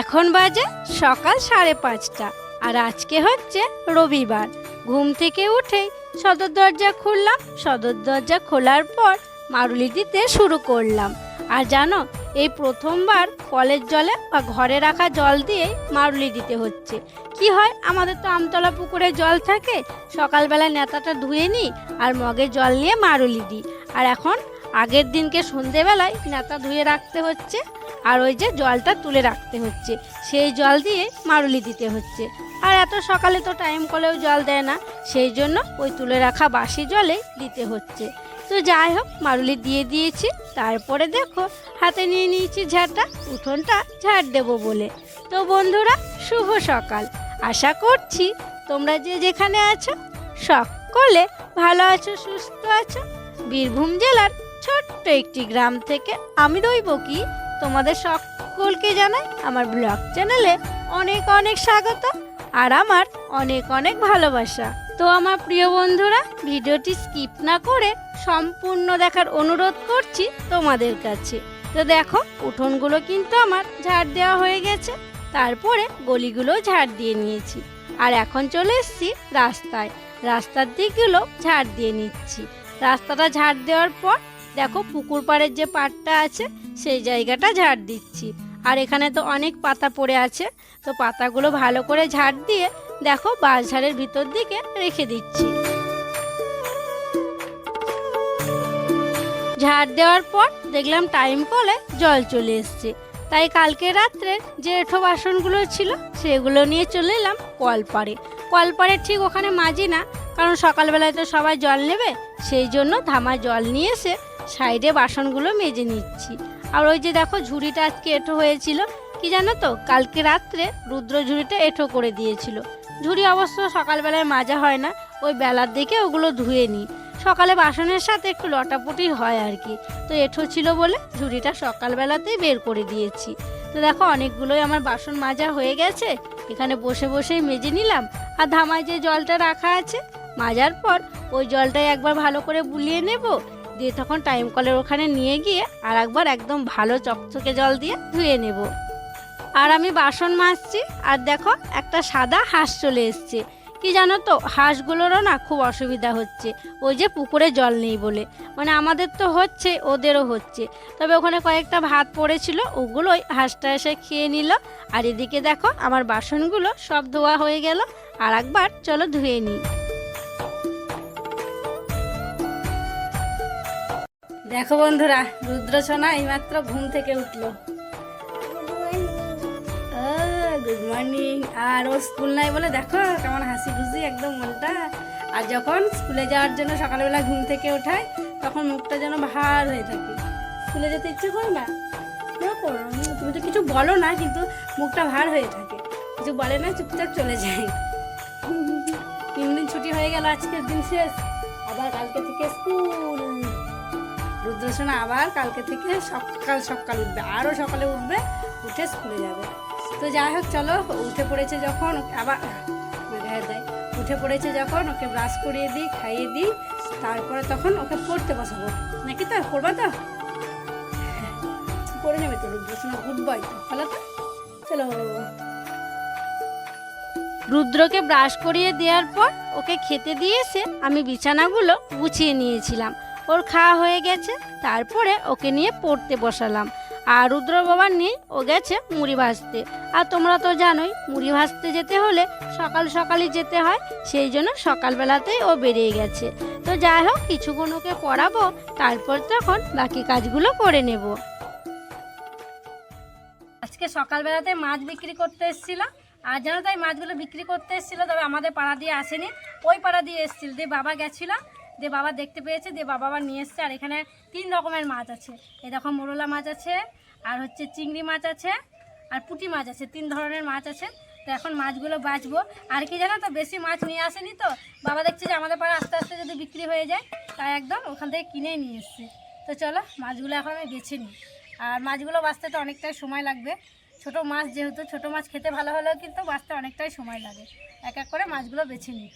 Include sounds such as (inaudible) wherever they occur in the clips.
এখন বাজে সকাল সাড়ে পাঁচটা আর আজকে হচ্ছে রবিবার। ঘুম থেকে উঠেই সদর দরজা খুললাম, সদর দরজা খোলার পর মারুলি দিতে শুরু করলাম। আর জানো, এই প্রথমবার কলের জলে বা ঘরে রাখা জল দিয়ে মারুলি দিতে হচ্ছে। কি হয়, আমাদের তো আমতলা পুকুরে জল থাকে সকালবেলা নেতাটা ধুয়ে নিই আর মগে জল নিয়ে মারুলি দিই। আর এখন আগের দিনকে সন্ধেবেলায় নেতা ধুয়ে রাখতে হচ্ছে আর ওই যে জলটা তুলে রাখতে হচ্ছে। সেই জল দিয়ে মারুলি দিতে হচ্ছে। আর এত সকালে তো টাইম কলেও জল দেয় না, সেই জন্য ওই তুলে রাখা বাসি জলেই দিতে হচ্ছে। তো যাই হোক, মারুলি দিয়ে দিয়েছি। তারপরে দেখো, হাতে নিয়ে নিয়েছি ঝাড়টা উঠোনটা ঝাড় দেবো বলে। তো বন্ধুরা, শুভ সকাল। আশা করছি তোমরা যে যেখানে আছো, সকলে ভালো আছো, সুস্থ আছো। বীরভূম জেলার ছোট্ট একটি গ্রাম থেকে আমি রইব কি? তোমাদের সকলকে জানাই আমার ব্লগ চ্যানেলে অনেক অনেক স্বাগত আর আমার অনেক অনেক ভালোবাসা। তো আমার প্রিয় বন্ধুরা, ভিডিওটি স্কিপ না করে সম্পূর্ণ দেখার অনুরোধ করছি তোমাদের কাছে। তো দেখো, উঠোনগুলো কিন্তু আমার ঝাড় দেওয়া হয়ে গেছে, তারপরে গলিগুলো ঝাড় দিয়ে নিয়েছি। আর এখন চলে এসেছি রাস্তায়। রাস্তার দিকগুলো ঝাড় দিয়ে নিচ্ছি। রাস্তাটা ঝাড় দেওয়ার পর দেখো পুকুর পাড়ের যে পাড়টা আছে, সেই জায়গাটা ঝাড় দিচ্ছি। আর এখানে তো অনেক পাতা পড়ে আছে, তো পাতাগুলো ভালো করে ঝাড় দিয়ে দেখো বাঁশঝাড়ের ভিতর দিকে রেখে দিচ্ছি। ঝাড় দেওয়ার পর দেখলাম টাইম কলে জল চলে এসছে। তাই কালকে রাত্রে যে এঁঠো বাসনগুলো ছিল, সেগুলো নিয়ে চলে এলাম কলপাড়ে। কলপাড়ে ঠিক ওখানে মাজি না, কারণ সকালবেলায় তো সবাই জল নেবে, সেই জন্য ধামা জল নিয়ে এসে সাইডে বাসনগুলো মেজে নিচ্ছি। আর ওই যে দেখো ঝুড়িটা আজকে এঁঠো হয়েছিল, কি জানো তো? কালকে রাত্রে রুদ্র ঝুড়িটা এঁঠো করে দিয়েছিল। ঝুড়ি অবশ্য সকালবেলায় মাজা হয় না, ওই বেলার দিকে ওগুলো ধুয়ে নিই। সকালে বাসনের সাথে একটু লটাপটি হয় আর কি। তো এঁঠো ছিল বলে ঝুড়িটা সকালবেলাতেই বের করে দিয়েছি। তো দেখো অনেকগুলোই আমার বাসন মাজা হয়ে গেছে, এখানে বসে বসেই মেজে নিলাম। আর ধামায় যে জলটা রাখা আছে, মাজার পর ওই জলটাই একবার ভালো করে বুলিয়ে নেব দিয়ে তখন টাইম কলের ওখানে নিয়ে গিয়ে আর একবার একদম ভালো চকচকে জল দিয়ে ধুয়ে নেব। আর আমি বাসন মাজছি আর দেখো একটা সাদা হাঁস চলে এসছে। কি জানো তো, হাঁসগুলোরও না খুব অসুবিধা হচ্ছে। ওই যে পুকুরে জল নেই বলে। মানে আমাদের তো হচ্ছে, ওদেরও হচ্ছে। তবে ওখানে কয়েকটা ভাত পড়েছিল, ওগুলোই হাঁসটা এসে খেয়ে নিল। আর এদিকে দেখো আমার বাসনগুলো সব ধোয়া হয়ে গেল। আর একবার চলো ধুয়ে নিই। দেখো বন্ধুরা রুদ্রসোনা এইমাত্র ঘুম থেকে উঠল। গুড মর্নিং আর ও স্কুল নাই বলে দেখো কেমন হাসি খুশি একদম মনটা আর যখন স্কুলে যাওয়ার জন্য সকালবেলা ঘুম থেকে ওঠায় তখন মুখটা যেন ভার হয়ে থাকে। স্কুলে যেতে ইচ্ছে করে না করো, তুমি তো কিছু বলো না কিন্তু মুখটা ভার হয়ে থাকে। কিছু বলে না চুপচাপ চলে যায়। তিন দিন ছুটি হয়ে গেল আজকের দিন শেষ। আবার কালকে থেকে স্কুল রুদ্রসোনা আবার কালকে থেকে সকাল সকাল উঠবে, আরও সকালে উঠবে, উঠে স্কুলে যাবে। তো যাই হোক, চলো, উঠে পড়েছে যখন, আবার দেয়। উঠে পড়েছে যখন, ওকে ব্রাশ করিয়ে দিই, খাইয়ে দিই, তারপরে তখন ওকে পড়তে বসাবো। নাকি তো, পড়বা তো? পড়ে নেবে তো রুদ্রসোনা বয় তো ভালো তো চলো রুদ্রকে ব্রাশ করিয়ে দেওয়ার পর ওকে খেতে দিয়ে এসে আমি বিছানাগুলো গুছিয়ে নিয়েছিলাম। ওর খাওয়া হয়ে গেছে, তারপরে ওকে নিয়ে পড়তে বসালাম। আর রুদ্র বাবার নিয়ে ও গেছে মুড়ি ভাজতে। আর তোমরা তো জানোই, মুড়ি ভাজতে যেতে হলে সকাল সকালই যেতে হয়, সেই জন্য সকালবেলাতেই ও বেরিয়ে গেছে। তো যাই হোক, কিছুক্ষণ ওকে পড়াবো, তারপর তখন বাকি কাজগুলো করে নেব। আজকে সকালবেলাতে মাছ বিক্রি করতে এসেছিলাম আর যেন তাই মাছগুলো বিক্রি করতে এসেছিল, তবে আমাদের পাড়া দিয়ে আসেনি। ওই পাড়া দিয়ে এসেছিল, দিয়ে বাবা গেছিল। দিয়ে বাবা দেখতে পেয়েছে দিয়ে বাবা আবার নিয়ে এসছে। আর এখানে তিন রকমের মাছ আছে। এই দেখো মোরলা মাছ আছে, আর হচ্ছে চিংড়ি মাছ আছে, আর পুঁটি মাছ আছে। তিন ধরনের মাছ আছে। তো এখন মাছগুলো বাঁচবো। আর কি জানো তো, বেশি মাছ নিয়ে আসেনি তো। বাবা দেখছে যে আমাদের পাড়া আস্তে আস্তে যদি বিক্রি হয়ে যায়, তাই একদম ওখান থেকে কিনেই নিয়ে এসছে। তো চলো, মাছগুলো এখন আমি বেছে নিই। আর মাছগুলো বাঁচতে তো অনেকটাই সময় লাগবে। ছোট মাছ যেহেতু, ছোট মাছ খেতে ভালো হলেও কিন্তু বাঁচতে অনেকটাই সময় লাগে। এক এক করে মাছগুলো বেছে নিই।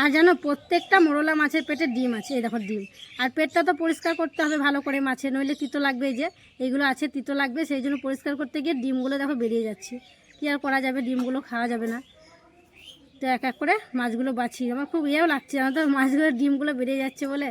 আর জানো, প্রত্যেকটা মোরলা মাছের পেটে ডিম আছে, এই দেখো ডিম। আর পেটটা তো পরিষ্কার করতে হবে ভালো করে মাছে, নইলে তিতো লাগবে এই যে এইগুলো আছে, তিতো লাগবে, সেই জন্য পরিষ্কার করতে গিয়ে ডিমগুলো দেখো বেরিয়ে যাচ্ছে। কী আর করা যাবে, ডিমগুলো খাওয়া যাবে না। তো এক এক করে মাছগুলো বাছি আমার খুব ইয়েও লাগছে আমার তো, মাছগুলো, ডিমগুলো বেরিয়ে যাচ্ছে বলে।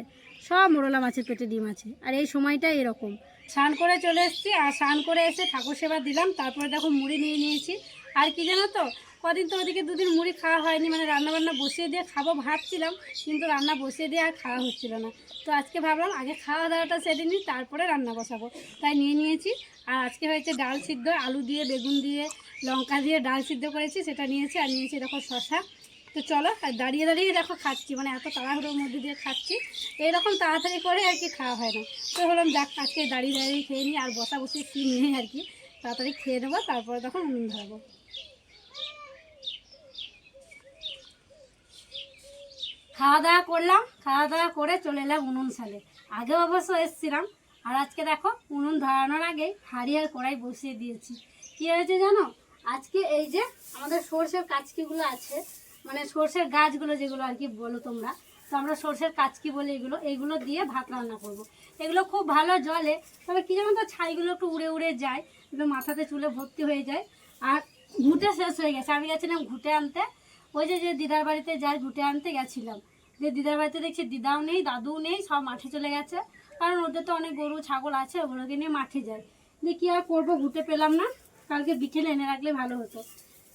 সব মোরলা মাছের পেটে ডিম আছে। আর এই সময়টা এরকম। স্নান করে চলে এসেছি, আর স্নান করে এসে ঠাকুর সেবা দিলাম, তারপরে দেখো মুড়ি নিয়ে নিয়েছি। আর কি জানো তো কদিন তো ওদিকে দুদিন মুড়ি খাওয়া হয়নি মানে রান্না বান্না বসিয়ে দিয়ে খাব ভাবছিলাম, কিন্তু রান্না বসিয়ে দিয়ে আর খাওয়া হচ্ছিল না। তো আজকে ভাবলাম আগে খাওয়া দাওয়াটা সেরে নিই, তারপরে রান্না বসাবো। তাই নিয়ে নিয়েছি, আর আজকে হয়েছে ডাল সিদ্ধ, আলু দিয়ে, বেগুন দিয়ে, লঙ্কা দিয়ে ডাল সিদ্ধ করেছি, সেটা নিয়েছি, আর নিয়েছি দেখো শশা তো চলো, আর দাঁড়িয়ে দাঁড়িয়ে দেখো খাচ্ছি মানে এত তাড়াহুড়োর মধ্যে দিয়ে খাচ্ছি, এইরকম তাড়াতাড়ি করে আর কি খাওয়া হয় না। তো হলাম যাক, আজকে দাঁড়িয়ে দাঁড়িয়ে খেয়ে নিই, আর বসা বসে কি নেই আর কি। তাড়াতাড়ি খেয়ে নেব, তারপরে তখন উনুন ধরবো খাওয়া দাওয়া করলাম, খাওয়া দাওয়া করে চলে এলাম উনুন সালে আগেও অবশ্য এসেছিলাম, আর আজকে দেখো উনুন ধরানোর আগে হাঁড়ি আর কড়াই বসিয়ে দিয়েছি। কী হয়েছে জানো? আজকে এই যে আমাদের সর্ষের কাচকিগুলো আছে মানে সর্ষের গাছগুলো যেগুলো আর কি বলো তোমরা, তো আমরা সর্ষের কাচকি বলে এগুলো এগুলো দিয়ে ভাত রান্না করব। এগুলো খুব ভালো জলে, তবে কী জানো তো, ছাইগুলো একটু উড়ে উড়ে যায় এগুলো মাথাতে চুলে ভর্তি হয়ে যায়, আর ঘুটে শেষ হয়ে গেছে। আমি গেছিলাম ঘুটে আনতে ওই যে যে দিদার বাড়িতে যাই ঘুটে আনতে গেছিলাম, যে দিদার বাড়িতে দেখছি দিদাও নেই, দাদুও নেই, সব মাঠে চলে গেছে। কারণ ওদের তো অনেক গরু, ছাগল আছে, ওগুলোকে নিয়ে মাঠে যায়। দিয়ে কী আর করব ঘুটে পেলাম না। কালকে বিকেলে এনে রাখলে ভালো হতো।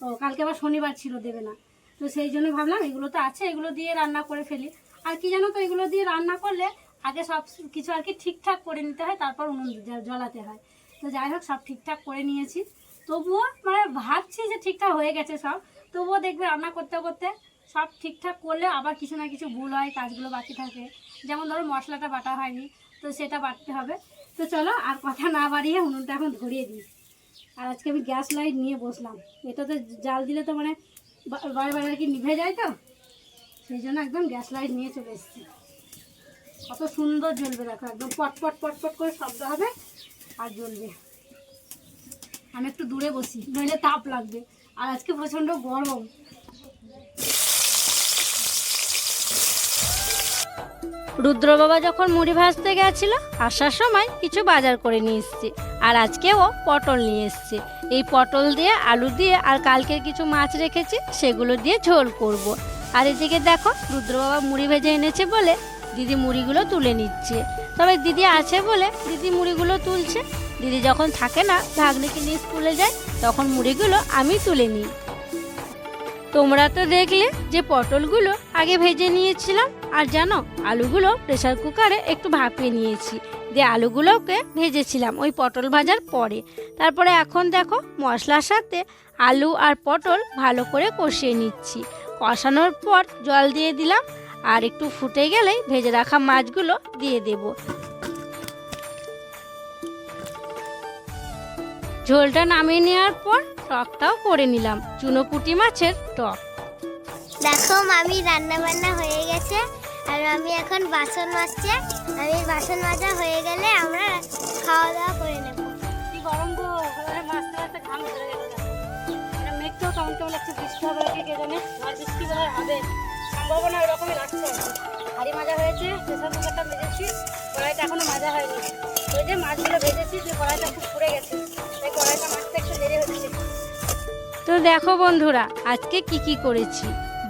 ও, কালকে আবার শনিবার ছিল, দেবে না। তো সেই জন্য ভাবলাম, এগুলো তো আছে, এগুলো দিয়ে রান্না করে ফেলি। আর কি জানো তো, এগুলো দিয়ে রান্না করলে আগে সব কিছু আর কি ঠিকঠাক করে নিতে হয়, তারপর উনুন জ্বাল- জ্বালাতে হয়। তো যাই হোক, সব ঠিকঠাক করে নিয়েছি। তবুও মানে ভাবছি যে ঠিকঠাক হয়ে গেছে সব। তবুও দেখবে রান্না করতে করতে সব ঠিকঠাক করলে আবার কিছু না কিছু ভুল হয়, কাজগুলো বাকি থাকে। যেমন ধরো মশলাটা বাটা হয়নি, তো সেটা বাটতে হবে। তো চলো আর কথা না বাড়িয়ে উনুনটা এখন ধরিয়ে দিই। আর আজকে আমি গ্যাস লাইট নিয়ে বসলাম। এটাতে জাল দিলে তো মানে বা- বারে বারে আর কি নিভে যায় তো? সেই জন্য একদম গ্যাস লাইট নিয়ে চলে এসেছি। কত সুন্দর জ্বলবে দেখো, একদম পট পট পট পট করে শব্দ হবে আর জ্বলবে। আমি একটু দূরে বসি, নইলে তাপ লাগবে। আর আজকে প্রচণ্ড গরম। রুদ্র বাবা যখন মুড়ি ভাজতে গেছিল, আসার সময় কিছু বাজার করে নিয়ে এসছে। আর আজকেও পটল নিয়ে এসছে। এই পটল দিয়ে, আলু দিয়ে আর কালকের কিছু মাছ রেখেছি, সেগুলো দিয়ে ঝোল করব। আর এদিকে দেখো রুদ্র বাবা মুড়ি ভেজে এনেছে বলে দিদি মুড়িগুলো তুলে নিচ্ছে। তবে দিদি আছে বলে দিদি মুড়িগুলো তুলছে। দিদি যখন থাকে না, ভাগ্নিকে নিয়ে স্কুলে যায়, তখন মুড়িগুলো আমি তুলে নিই। তোমরা তো দেখলে যে পটলগুলো আগে ভেজে নিয়েছিলাম, আর জানো, আলুগুলো প্রেসার কুকারে একটু ভাপিয়ে নিয়েছি। দিয়ে আলুগুলোকে ভেজেছিলাম ওই পটল ভাজার পরে। তারপরে এখন দেখো, মশলার সাথে আলু আর পটল ভালো করে কষিয়ে নিচ্ছি। কষানোর পর জল দিয়ে দিলাম, আর একটু ফুটে গেলেই ভেজে রাখা মাছগুলো দিয়ে দেব। ঝোলটা নামিয়ে নেওয়ার পর টকটাও করে নিলাম। চুনোপুটি মাছের টক। দেখো মামি রান্না বান্না হয়ে গেছে আর আমি এখন বাসন মাজছে। আমি বাসন মাজা হয়ে গেলে আমরা খাওয়া দাওয়া করে নেব। কি গরম গো মাছতে মাছতে ঘাম ধরে গেল এটা মেঘটাও কেমন কেমন লাগছে বৃষ্টি হবে কি কে জানে আর বৃষ্টি বোধ হয় হবে। সম্ভাবনা ওরকমই লাগছে। হাড়ি মাজা হয়েছে প্রেসার কুকারটা ভেজেছি কড়াইটা এখনও মাজা হয়নি। ওই যে মাছগুলো ভেজেছি যে কড়াইটা খুব পুড়ে গেছে। তো দেখো বন্ধুরা, আজকে কি কি করেছি?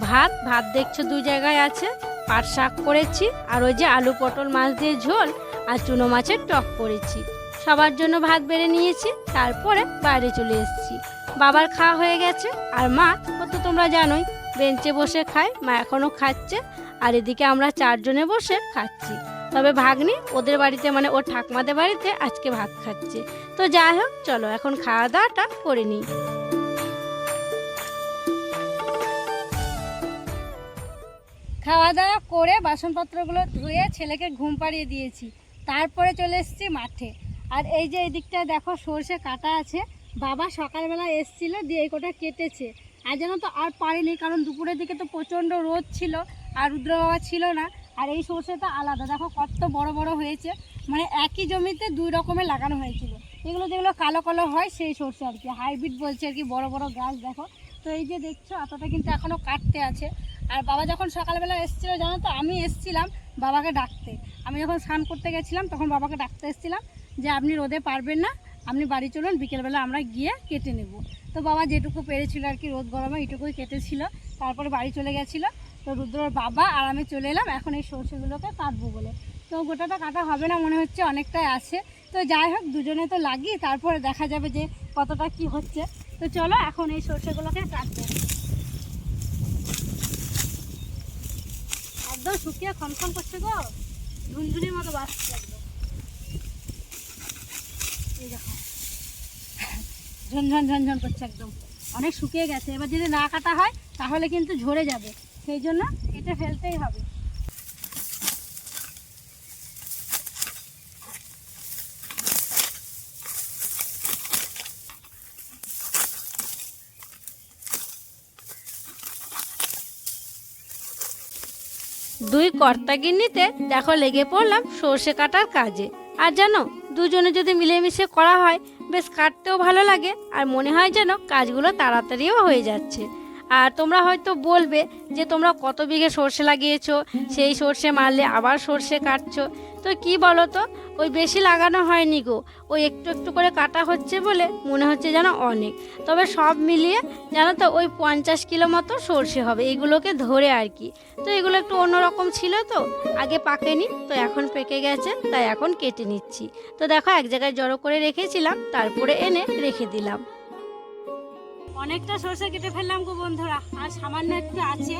ভাত ভাত দেখছ দুই জায়গায় আছে, পাট শাক করেছি, আর ওই যে আলু পটল মাছ দিয়ে ঝোল আর চুনো মাছের টক করেছি। সবার জন্য ভাত বেড়ে নিয়েছি, তারপরে বাইরে চলে এসেছি। বাবার খাওয়া হয়ে গেছে, আর মা তো তোমরা জানোই, বেঞ্চে বসে খায়, মা এখনও খাচ্ছে, আর এদিকে আমরা চারজনে বসে খাচ্ছি। তবে ভাগ্নি, ওদের বাড়িতে মানে ওর ঠাকমাদের বাড়িতে আজকে ভাত খাচ্ছে। তো যাই হোক, চলো এখন খাওয়া দাওয়াটা করে নিই। খাওয়া দাওয়া করে বাসনপত্রগুলো ধুয়ে ছেলেকে ঘুম পাড়িয়ে দিয়েছি। তারপরে চলে এসেছি মাঠে। আর এই যে এই দিকটায় দেখো, সর্ষে কাটা আছে। বাবা সকালবেলা এসছিল, দিয়ে এই কোটা কেটেছে। আর যেন তো, আর পারিনি, কারণ দুপুরের দিকে তো প্রচণ্ড রোদ ছিল, আর রুদ্র বাবা ছিল না। আর এই সর্ষেটা আলাদা। দেখো কত বড় বড় হয়েছে। মানে একই জমিতে দুই রকমের লাগানো হয়েছিল। এগুলো যেগুলো কালো কালো হয়, সেই সর্ষে আর কি। হাইব্রিড বলছে আর কি, বড় বড় গাছ, দেখো। তো এই যে দেখছ, আতাটা কিন্তু এখনও কাটতে আছে। আর বাবা যখন সকালবেলা এসেছিল, জানো তো, আমি এসেছিলাম বাবাকে ডাকতে। আমি যখন স্নান করতে গেছিলাম, তখন বাবাকে ডাকতে এসেছিলাম যে, আপনি রোদে পারবেন না। আপনি বাড়ি চলুন, বিকেলবেলা আমরা গিয়ে কেটে নেব। তো বাবা যেটুকু পেরেছিল আর কি, রোদ গরমে এইটুকুই কেটেছিল। তারপরে বাড়ি চলে গেছিল। তো রুদ্রর বাবা আর আমি চলে এলাম। এখন এই সর্ষেগুলোকে কাটবো বলে। তো গোটাটা কাটা হবে না, মনে হচ্ছে অনেকটাই আছে। তো যাই হোক, দুজনে তো লাগি তারপরে দেখা যাবে যে কতটা কি হচ্ছে। তো চলো, এখন এই সর্ষেগুলোকে কাটবো। একদম শুকিয়ে খনখন করছে গো। ঝুনঝুনির মতো বাঁচছে একদম। ঝনঝন ঝনঝন করছে একদম। অনেক শুকিয়ে গেছে। এবার যদি না কাটা হয়, তাহলে কিন্তু ঝরে যাবে। সেই জন্য কেটে ফেলতেই হবে। দুই কর্তাগিন্নিতে দেখো লেগে পড়লাম সর্ষে কাটার কাজে। আর জানো, দুজনে যদি মিলেমিশে করা হয়, বেশ কাটতেও ভালো লাগে, আর মনে হয় যেন কাজগুলো তাড়াতাড়িও হয়ে যাচ্ছে। আর তোমরা হয়তো বলবে যে তোমরা কত বিঘে সর্ষে লাগিয়েছো? সেই সর্ষে মারলে আবার সর্ষে কাটছো। তো কি বলো তো ওই বেশি লাগানো হয়নি গো। ওই একটু একটু করে কাটা হচ্ছে বলে মনে হচ্ছে যেন অনেক। তবে সব মিলিয়ে জানো তো, ওই পঞ্চাশ কিলো মতো সর্ষে হবে। এগুলোকে ধরে আর কি। তো এগুলো একটু অন্যরকম ছিল তো। আগে পাকেনি, তো এখন পেকে গেছে, তাই এখন কেটে নিচ্ছি। তো দেখো, এক জায়গায় জড়ো করে রেখেছিলাম, তারপরে এনে রেখে দিলাম। অনেকটা সর্ষে কেটে ফেললাম গো বন্ধুরা, আর সামান্য একটু আছে।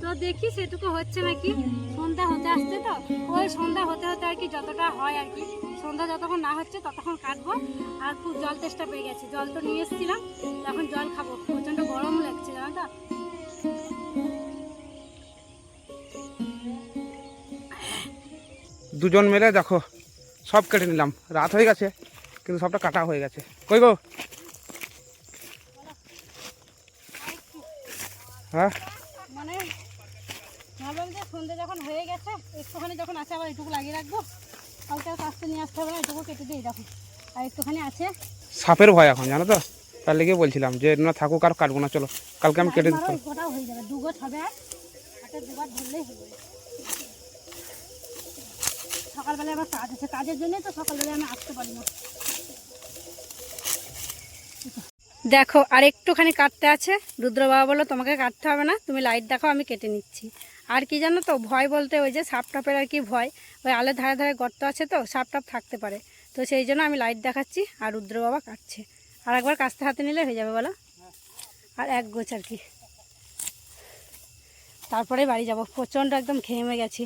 তো দেখি সেটুকু হচ্ছে নাকি? সন্ধ্যা হতে আসছে তো? ওই সন্ধ্যা হতে হতে আর কি যতটা হয় আর কি। সন্ধ্যা যতক্ষণ না হচ্ছে ততক্ষণ কাটবো, আর খুব জল তেষ্টা পেয়ে গেছে। জল তো নিয়ে এসেছিলাম, এখন জল খাব। প্রচণ্ড গরম লাগছে, জানো তো? দুজন মিলে দেখো, সব কেটে নিলাম। রাত হয়ে গেছে, কিন্তু সবটা কাটা হয়ে গেছে। কই গো? হ্যাঁ? মানে ভাবলাম যে সন্ধ্যে যখন হয়ে গেছে একটুখানি যখন আছে আবার এটুকু লাগিয়ে রাখব। কালকে আর কাজটা নিয়ে আসতে হবে না এটুকু কেটে দিই দেখো। আর একটুখানি আছে। সাপের ভয় এখন জানো তো? তার লেগে বলছিলাম যে না থাকুক আর কাটবো না চলো। কালকে আমি কেটে দিতাম। গোটাও হয়ে যাবে দু গোছ হবে আর। দুবার ধরলেই হবে সকালবেলা আবার কাজ আছে। কাজের জন্যই তো সকালবেলা আমি আসতে পারি না। দেখো, আর একটুখানি কাটতে আছে। রুদ্র বাবা বলল, তোমাকে কাটতে হবে না, তুমি লাইট দেখো, আমি কেটে নিচ্ছি। আর কি জানো তো, ভয় বলতে ওই যে সাপ টাপের আর কি ভয়, ওই আলের ধারে ধারে গর্ত আছে তো সাপ টাপ থাকতে পারে। তো সেই জন্য আমি লাইট দেখাচ্ছি, আর রুদ্র বাবা কাটছে। আর একবার কাস্তে হাতে নিলে হয়ে যাবে বলো। আর এক গোছ আর কি। তারপরে বাড়ি যাব। প্রচণ্ড একদম ঘেমে গেছি।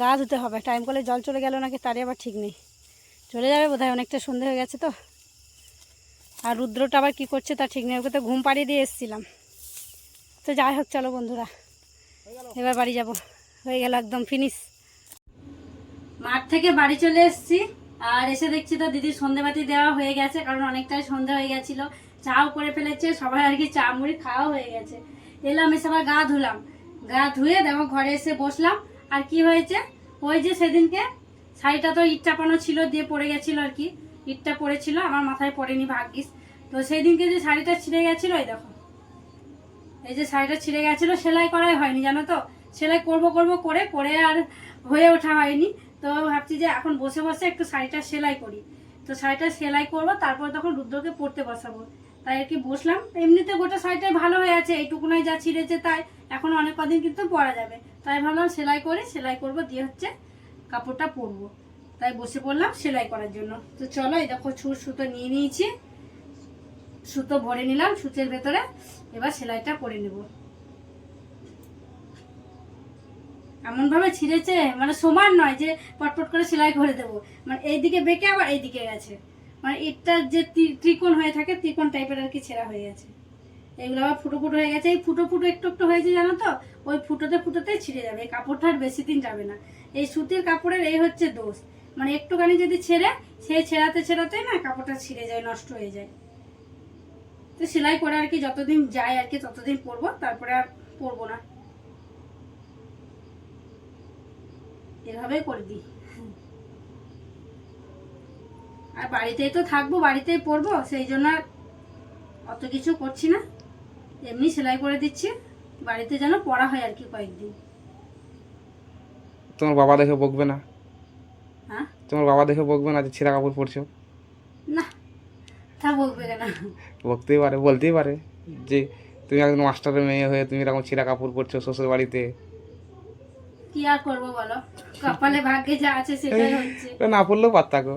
গা ধুতে হবে। টাইম কলে জল চলে গেল নাকি, তারই আবার ঠিক নেই। চলে যাবে বোধহয়, অনেকটা সন্ধে হয়ে গেছে তো। আর রুদ্রটা আবার কী করছে তা ঠিক নেই, ওকে তো ঘুম পাড়িয়ে দিয়ে এসেছিলাম। তো যাই হোক, চলো বন্ধুরা, এবার বাড়ি যাব। হয়ে গেল একদম ফিনিশ মাঠ থেকে বাড়ি চলে এসেছি, আর এসে দেখছি তো দিদির সন্ধেবাতি দেওয়া হয়ে গেছে, কারণ অনেকটাই সন্ধে হয়ে গেছিল। চাও করে ফেলেছে, সবাই আর কি চা, মুড়ি খাওয়া হয়ে গেছে। এলাম, এসে আবার গা ধুলাম। গা ধুয়ে দেখো, ঘরে এসে বসলাম। আর কি হয়েছে? ওই যে সেদিনকে শাড়িটা তো ইট চাপানো ছিল, দিয়ে পড়ে গেছিল আর কি। ইটটা পড়েছিল, আমার মাথায় পড়েনি ভাগ্যিস। তো সেই দিনকে যে শাড়িটা ছিঁড়ে গেছিল, এই দেখো। এই যে শাড়িটা ছিঁড়ে গেছিল, সেলাই করাই হয়নি, জানো তো? সেলাই করব করব করে করে আর হয়ে ওঠা হয়নি। তো ভাবছি যে এখন বসে বসে একটু শাড়িটা সেলাই করি। তো শাড়িটা সেলাই করব, তারপর তখন রুদ্রকে পরতে বসাবো। তাই আর কি বসলাম। এমনিতে গোটা শাড়িটাই ভালো হয়ে আছে, এইটুকুনাই যা ছিঁড়েছে তাই এখন অনেক কদিন কিন্তু পরা যাবে। তাই ভাবলাম সেলাই করে, সেলাই করব, দিয়ে হচ্ছে কাপড়টা পরবো। তাই বসে পড়লাম সেলাই করার জন্য। তো চলো এই দেখো ছুট সুতো নিয়ে নিয়েছি। সুতো ভরে নিলাম সুচের ভেতরে। এবার সেলাইটা করে নেব। এমন ভাবে ছিঁড়েছে মানে সমান নয় যে পটপট করে সেলাই করে দেবো। মানে এইদিকে বেঁকে আবার এইদিকে গেছে। মানে এটা যে ত্রি- ত্রিকোণ হয়ে থাকে, ত্রিকোণ টাইপের আর কি ছেঁড়া হয়ে গেছে। এগুলো আবার ফুটো ফুটো হয়ে গেছে। এই ফুটো ফুটো একটু একটু হয়েছে জানো তো? ওই ফুটোতে ফুটোতেই ছিঁড়ে যাবে। এই কাপড়টা আর বেশি দিন যাবে না। এই সুতির কাপড়ের এই হচ্ছে দোষ। মানে একটুখানি যদি ছেড়ে, সেই ছেঁড়াতে ছেঁড়াতে না কাপড়টা ছিঁড়ে যায়, নষ্ট হয়ে যায়। তো সেলাই করে আর কি যতদিন যায় আর কি ততদিন পরবো, তারপরে আর পরবো না। এভাবেই করে দিই। আর বাড়িতেই তো থাকব, বাড়িতেই পরবো, সেই জন্য অত কিছু করছি না। এমনি সেলাই করে দিচ্ছি, বাড়িতে যেন পড়া হয় আর কি কয়েকদিন। তোমার বাবা দেখে বকবে না? হ্যাঁ? তোমার বাবা দেখে বকবে না যে ছেঁড়া কাপড় পরছো? না তা বলবে কেন? বকতেই পারে বলতেই পারে যে তুমি একজন মাস্টারের মেয়ে হয়ে তুমি এরকম ছেঁড়া কাপড় পরছো শ্বশুর বাড়িতে। কি আর করব বলো? কপালে ভাগ্যে যা আছে সেটাই হচ্ছে। না পরলেও পারতাকো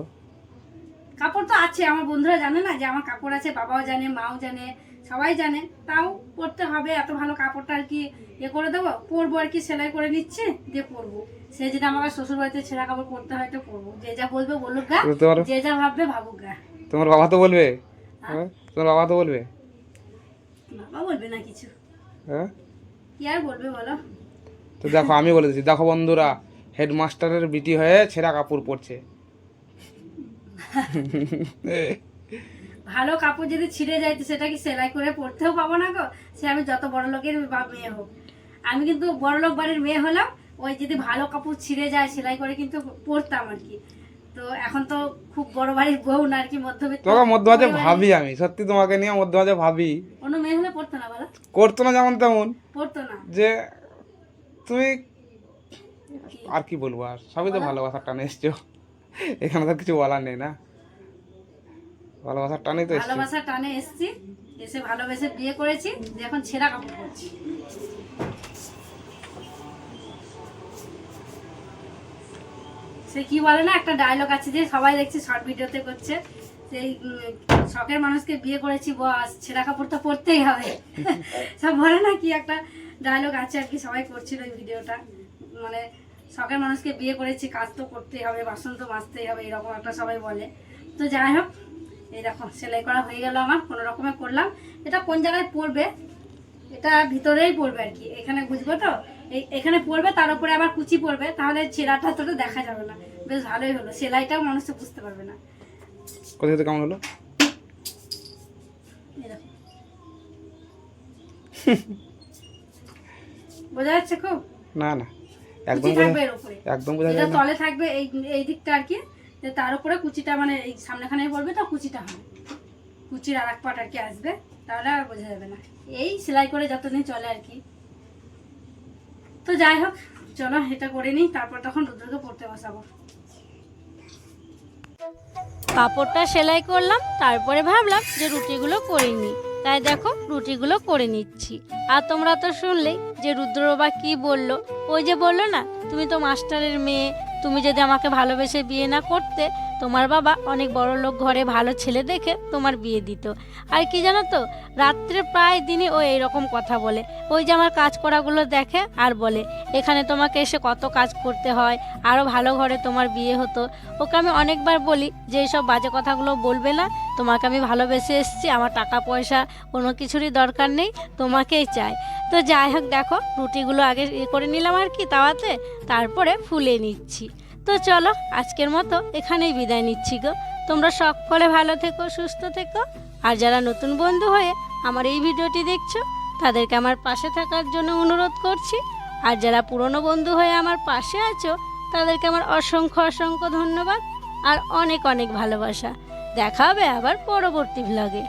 কাপড় তো আছে আমার বন্ধুরা জানে না যে আমার কাপড় আছে বাবাও জানে মাও জানে। সবাই জানে তাও পরতে হবে এত ভালো কাপড়টা আর কি ইয়ে করে দেবো? পরবো আর কি সেলাই করে নিচ্ছে দিয়ে পরবো। সে যদি আমাকে শ্বশুর বাড়িতে ছেঁড়া কাপড় পরতে হয় তো পরবো। যে যা বলবে বলুক গা তোমার যে যা ভাববে ভাবুক গা। তোমার বাবা তো বলবে? হ্যাঁ? তোমার বাবা তো বলবে? বাবা বলবে না কিছু। হ্যাঁ? কি আর বলবে বলো? তো দেখো আমি বলে দিচ্ছি দেখো বন্ধুরা হেডমাস্টারের বিটি হয়ে ছেঁড়া কাপড় পরছে। (laughs) ভালো কাপড় যদি ছিঁড়ে যায় তো সেটা কি সেলাই করে পরতেও পাবো না গো। সে আমি যত বড় লোকের বা মেয়ে হোক। আমি কিন্তু বড় লোক বাড়ির মেয়ে হলাম ওই যদি ভালো কাপড় ছিঁড়ে যায় সেলাই করে কিন্তু পরতাম আর কি। তো এখন তো খুব বড় বাড়ির বউ না আর কি মধ্যবিত্ত তোমাকে মধ্যে ভাবি আমি সত্যি তোমাকে নিয়ে মধ্যে মাঝে ভাবি। অন্য মেয়ে হলে পড়তো না বলো? করতো না যেমন তেমন। পড়তো না। যে তুমি আর কি বলব আর? সবই তো ভালোবাসার টানে এসছো। এখানে তো কিছু বলার নেই না। ভালোবাসার টানেই তো এসছো। ভালোবাসা টানে এসছি, এসে ভালোবেসে বিয়ে করেছি এখন ছেঁড়া কাপড় পরছি। সে কি বলে না, একটা ডায়লগ আছে যে সবাই দেখছি শর্ট ভিডিওতে করছে। সেই শখের মানুষকে বিয়ে করেছি, বস, ছেঁড়া কাপড় তো পরতেই হবে। সব বলে না কি একটা ডায়লগ আছে আর কি, সবাই করছিল ওই ভিডিওটা মানে শখের মানুষকে বিয়ে করেছি, কাজ তো করতেই হবে, বাসন তো মাজতেই হবে, এরকম একটা সবাই বলে। তো যাই হোক এই দেখো সেলাই করা হয়ে গেল আমার কোনো রকমে করলাম। এটা কোন জায়গায় পড়বে? এটা ভিতরেই পড়বে আর কি এখানে বুঝব তো? এই এখানে পড়বে তার উপরে আবার কুচি পড়বে তাহলে ছেঁড়াটা তো দেখা যাবে না। বেশ ভালোই হলো সেলাইটাও মানুষ বুঝতে পারবে না। কোথায় থেকে কেমন হলো? বোঝা যাচ্ছে খুব? না না। একদম একদম বোঝা এটা যায় তলে থাকবে এই এই দিকটা আর কি। তার উপরে কুচিটা মানে এই সামনেখানে পড়বে তো কুচিটা হয় কুচির আর এক পাট আর কি আসবে, তাহলে আর বোঝা যাবে না। এই সেলাই করে যতদিন চলে আর কি। তো যাই হোক, চলো এটা করে নিই, তারপর তখন রুদ্রকে পড়তে বসাবো। কাপড়টা সেলাই করলাম, তারপরে ভাবলাম যে রুটিগুলো করে নিই। তাই দেখো, রুটিগুলো করে নিচ্ছি। আর তোমরা তো শুনলেই যে রুদ্রবা কি বলল? ওই যে বলল না, তুমি তো মাস্টারের মেয়ে তুমি যদি আমাকে ভালোবেসে বিয়ে না করতে, তোমার বাবা অনেক বড় লোক ঘরে ভালো ছেলে দেখে তোমার বিয়ে দিত। আর কি জানো তো, রাত্রে প্রায় দিনই ও এইরকম কথা বলে। ওই যে আমার কাজ করাগুলো দেখে আর বলে, এখানে তোমাকে এসে কত কাজ করতে হয় আরও ভালো ঘরে তোমার বিয়ে হতো। ওকে আমি অনেকবার বলি, যে এইসব বাজে কথাগুলো বলবে না, তোমাকে আমি ভালোবেসে এসেছি, আমার টাকা পয়সা কোনো কিছুরই দরকার নেই, তোমাকেই চাই। তো যাই হোক, দেখো, রুটিগুলো আগে ইয়ে করে নিলাম আর কি তাওয়াতে, তারপরে ফুলে নিচ্ছি। তো চলো, আজকের মতো এখানেই বিদায় নিচ্ছি গো। তোমরা সকলে ভালো থেকো, সুস্থ থেকো। আর যারা নতুন বন্ধু হয়ে আমার এই ভিডিওটি দেখছ, তাদেরকে আমার পাশে থাকার জন্য অনুরোধ করছি। আর যারা পুরনো বন্ধু হয়ে আমার পাশে আছো, তাদেরকে আমার অসংখ্য অসংখ্য ধন্যবাদ। আর অনেক অনেক ভালোবাসা। দেখা হবে আবার পরবর্তী ভ্লগে